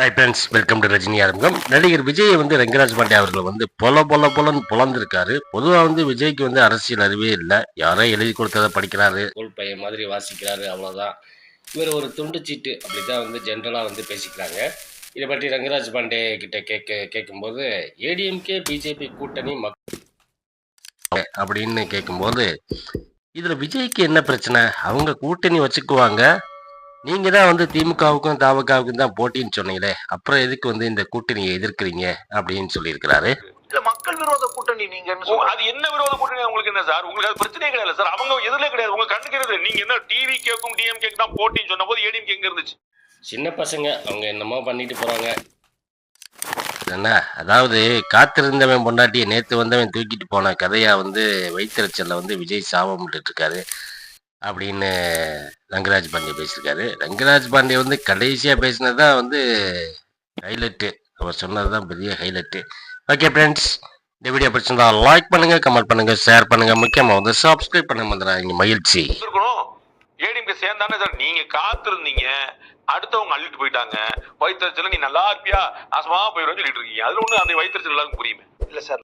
Hi friends welcome to Rajini ஆரம்பம் நடிகர் விஜய் வந்து ரங்கராஜ் பாண்டே அவர்கள் வந்து பொல பொல பொலன்னு புலந்திருக்காரு. பொதுவாக வந்து விஜய்க்கு வந்து அரசியல் அறிவே இல்லை. யாரோ எழுதி கொடுத்ததை படிக்கிறாரு. ஸ்கூல் பையன் மாதிரி வாசிக்கிறாரு. அவ்வளோதான் இவர் ஒரு துண்டு சீட்டு அப்படி தான் வந்து ஜென்ரலாக வந்து பேசிக்கிறாங்க. இதை பற்றி ரங்கராஜ் பாண்டே கிட்ட கேட்க கேட்கும்போது ஏடிஎம்கே பிஜேபி கூட்டணி மக்கள் அப்படின்னு கேட்கும்போது இதில் விஜய்க்கு என்ன பிரச்சனை? அவங்க கூட்டணி வச்சுக்குவாங்க. நீங்க தான் வந்து திமுகவுக்கும் தாவகாவுக்கும் தான் போட்டின்னு சொன்னீங்களே அப்புறம் எதுக்கு வந்து இந்த கூட்டணியை எதிர்க்கிறீங்க அப்படின்னு சொல்லியிருக்கிறாரு. இல்ல மக்கள் விரோத கூட்டணி நீங்க அது என்ன விரோத கூட்டணி? உங்களுக்கு என்ன சார்? உங்களுக்கு அது பிரச்சனையே கிடையாது சார். அவங்க எதிரிலே கிடையாது. உங்க கண்டுக்கிறது நீங்க என்ன டிவி கேக்கும் டிஎம் கேக்கு தான் போட்டின்னு சொன்ன போது ஏடிஎம் எங்க இருந்துச்சு? சின்ன பசங்க அவங்க என்னமோ பண்ணிட்டு போறாங்க. என்ன அதாவது காத்திருந்தவன் பொண்டாட்டியை நேத்து வந்தவன் தூக்கிட்டு போன கதையா வந்து வைத்தறிச்சல்ல வந்து விஜய் சாபம் இருக்காரு அப்படின்னு ரங்கராஜ் பாண்டே பேசியிருக்காரு. ரங்கராஜ் பாண்டே வந்து கடைசியா பேசினது தான் வந்து ஹைலைட்டு. அவர் சொன்னது தான் பெரிய ஹைலைட்டு. ஓகே ஃப்ரெண்ட்ஸ் இந்த வீடியோ பிடிச்சிருந்தா லைக் பண்ணுங்க கமெண்ட் பண்ணுங்க ஷேர் பண்ணுங்க. முக்கியமா வந்து சப்ஸ்கிரைப் பண்ண வந்துடுறாங்க மகிழ்ச்சி. இருக்கணும் ஏடிஎம்கே சேர்ந்தானே சார். நீங்க காத்திருந்தீங்க. அடுத்தவங்க அள்ளிட்டு போயிட்டாங்க. வயிற்றுச்சல நீ நல்லா இருப்பியா? நாசமா போயிடும் சொல்லிட்டு இருக்கீங்க. அதுல ஒண்ணு அந்த வயிற்றுச்சல் எல்லாருக்கும் புரியுமே. இல்ல சார்